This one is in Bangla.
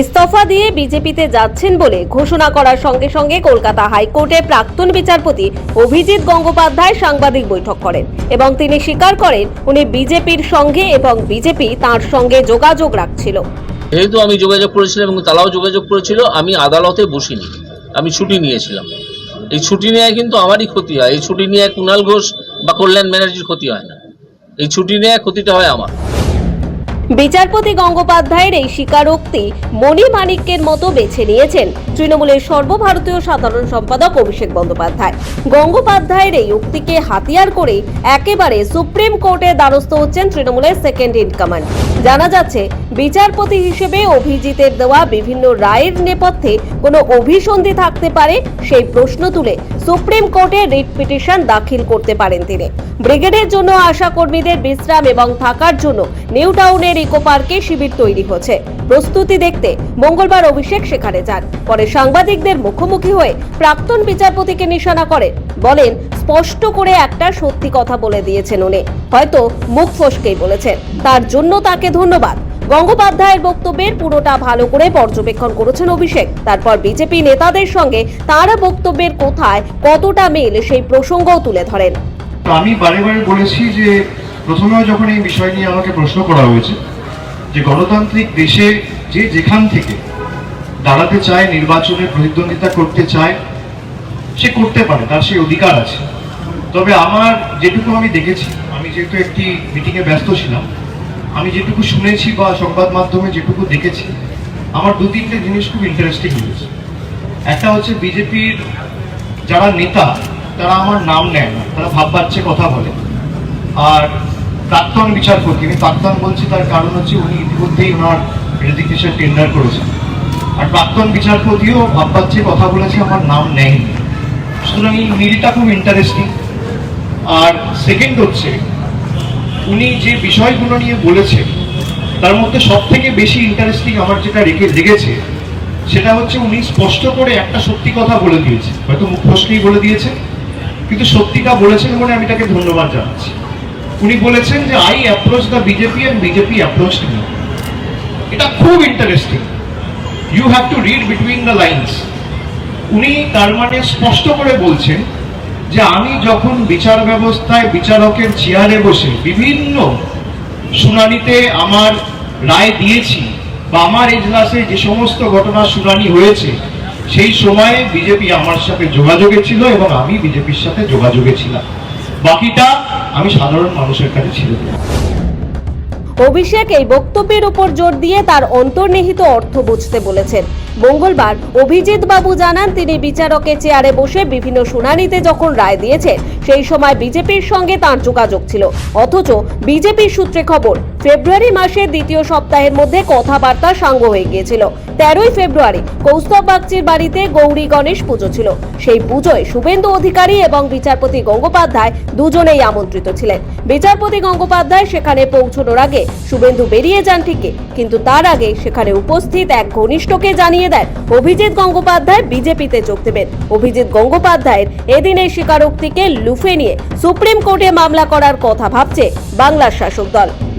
ইস্তফা দিয়ে বিজেপিতে যাচ্ছেন বলে ঘোষণা করার সঙ্গে সঙ্গে কলকাতা হাইকোর্টে প্রাক্তন বিচারপতি অভিজিৎ গঙ্গোপাধ্যায় সাংবাদিক বৈঠক করেন এবং তিনি স্বীকার করেন উনি বিজেপির সঙ্গে এবং বিজেপি তার সঙ্গে যোগাযোগ রাখছিল। যেহেতু আমি যোগাযোগ করেছিলাম এবং তারাও যোগাযোগ করেছিল, আমি আদালতে বসিনি। আমি ছুটি নিয়েছিলাম। এই ছুটি নেওয়ায় কিন্তু আমারই ক্ষতি হয়। এই ছুটি নিয়ে কুণাল ঘোষ বা কল্যাণ ব্যানার্জির ক্ষতি হয় না। এই ছুটি নেওয়া ক্ষতিটা হয় আমার। বিচারপতি গঙ্গোপাধ্যায়ের এই স্বীকারোক্তি মণি মানিক্যের মতো বেছে নিয়েছেন তৃণমূলের সর্বভারতীয় সাধারণ সম্পাদক অভিষেক বন্দ্যোপাধ্যায়। গঙ্গোপাধ্যায়ের এই উক্তিকে হাতিয়ার করে একেবারে সুপ্রিম কোর্টে দ্বারস্থ হচ্ছেন তৃণমূলের সেকেন্ড ইন কমান্ড জানা যাচ্ছে বিচারপতি হিসেবে অভিজিতের দেওয়া বিভিন্ন রায়ের নেপথ্যে কোনো অভিসন্ধি থাকতে পারে সেই প্রশ্ন তুলে সুপ্রিম কোর্টে রিট পিটিশন দাখিল করতে পারেন তিনি। ব্রিগেডের জন্য আশা কর্মীদের বিশ্রাম এবং থাকার জন্য নিউ টাউনের ইকো পার্কে শিবির তৈরি হচ্ছে। প্রস্তুতি দেখতে মঙ্গলবার অভিষেক সেখানে যান। পরে সাংবাদিকদের মুখোমুখি হয়ে প্রাক্তন বিচারপতিকে নিশানা করেন। বলেন, স্পষ্ট করে একটা সত্যি কথা বলে দিয়েছেন উনি। হয়তো মুখ ফসকেই বলেছেন। তার জন্য তাকে ধন্যবাদ। গঙ্গোপাধ্যায়ের বক্তব্যের পুরোটা ভালো করে পর্যবেক্ষণ করেছেন অভিষেক। তারপর বিজেপি নেতাদের সঙ্গে তারা বক্তব্যের কোথায়, কতটা মিল, সেই প্রসঙ্গও তুলে ধরেন। আমি বারে বারে বলেছি যে, প্রথমে যখন এই বিষয় নিয়ে আমাকে প্রশ্ন করা হয়েছে, যে গণতান্ত্রিক দেশে যে যেখান থেকে দাঁড়াতে চায়, নির্বাচনে প্রতিদ্বন্দ্বিতা করতে চায়, সে করতে পারে, তার সেই অধিকার আছে। তবে আমার যেটুকু আমি দেখেছি, আমি যেহেতু একটি মিটিংয়ে ব্যস্ত ছিলাম আমি যেটুকু শুনেছি বা সংবাদ মাধ্যমে যেটুকু দেখেছি, আমার দু তিনটে জিনিস খুব ইন্টারেস্টিং লেগেছে একটা হচ্ছে বিজেপির যারা নেতা, তারা আমার নাম নেয় না, তারা ভাব বাচ্চে কথা বলে। আর প্রাক্তন বিচারপতি, আমি প্রাক্তন বলছি, তার কারণ হচ্ছে উনি ইতিমধ্যেই ওনার রেজিগনেশন টেন্ডার করেছেন। আর প্রাক্তন বিচারপতিও ভাব বাচ্চে কথা বলেছে, আমার নাম নেয়নি। সুতরাং এই মিলটা খুব ইন্টারেস্টিং আর সেকেন্ড হচ্ছে উনি যে বিষয়গুলো নিয়ে বলেছেন, তার মধ্যে সব থেকে বেশি ইন্টারেস্টিং আমার যেটা রেখে লেগেছে, সেটা হচ্ছে উনি স্পষ্ট করে একটা সত্যি কথা বলে দিয়েছে হয়তো মুখ ফসকেই বলে দিয়েছে কিন্তু সত্যিটা বলেছেন বলে আমি তাকে ধন্যবাদ জানাচ্ছি। উনি বলেছেন যে I approach the BJP and BJP approach me এটা খুব interesting you have to read between the lines উনি তার মানে স্পষ্ট করে বলছেন যে আমি যখন বিচার ব্যবস্থায় বিচারকের চেয়ারে বসে বিভিন্ন শুনানিতে আমার রায় দিয়েছি বা আমার এজলাসে যে সমস্ত ঘটনা শুনানি হয়েছে, সেই সময়ে বিজেপি আমার সাথে যোগাযোগে ছিল এবং আমি বিজেপির সাথে যোগাযোগে ছিলাম। বাকিটা আমি সাধারণ মানুষের কাছে ছিল অভিষেক এই বক্তব্যের উপর জোর দিয়ে তার অন্তর্নিহিত অর্থ বুঝতে বলেছেন। মঙ্গলবার অভিজিৎ বাবু জানান, তিনি বিচারকের চেয়ারে বসে বিভিন্ন শুনানিতে যখন রায় দিয়েছেন, সেই সময় বিজেপির সঙ্গে তার যোগাযোগ ছিল। অথচ বিজেপির সূত্রে খবর ফেব্রুয়ারি মাসের দ্বিতীয় সপ্তাহের মধ্যে কথাবার্তা সাঙ্গ হয়ে গিয়েছিল। তেরোই ফেব্রুয়ারি কৌস্তব বাগচির বাড়িতে গৌরী গণেশ পুজো ছিল। সেই পুজোয় শুভেন্দু অধিকারী এবং বিচারপতি গঙ্গোপাধ্যায় দুজনেই আমন্ত্রিত ছিলেন। বিচারপতি গঙ্গোপাধ্যায় সেখানে পৌঁছানোর আগে শুভেন্দু বেরিয়ে যান ঠিকই, কিন্তু তার আগে সেখানে উপস্থিত এক ঘনিষ্ঠকে জানিয়ে দেন, অভিজিৎ গঙ্গোপাধ্যায় বিজেপিতে যোগ দেবেন। অভিজিৎ গঙ্গোপাধ্যায়ের এদিন এই স্বীকারোক্তিকে লুফে নিয়ে সুপ্রিম কোর্টে মামলা করার কথা ভাবছে বাংলার শাসক দল।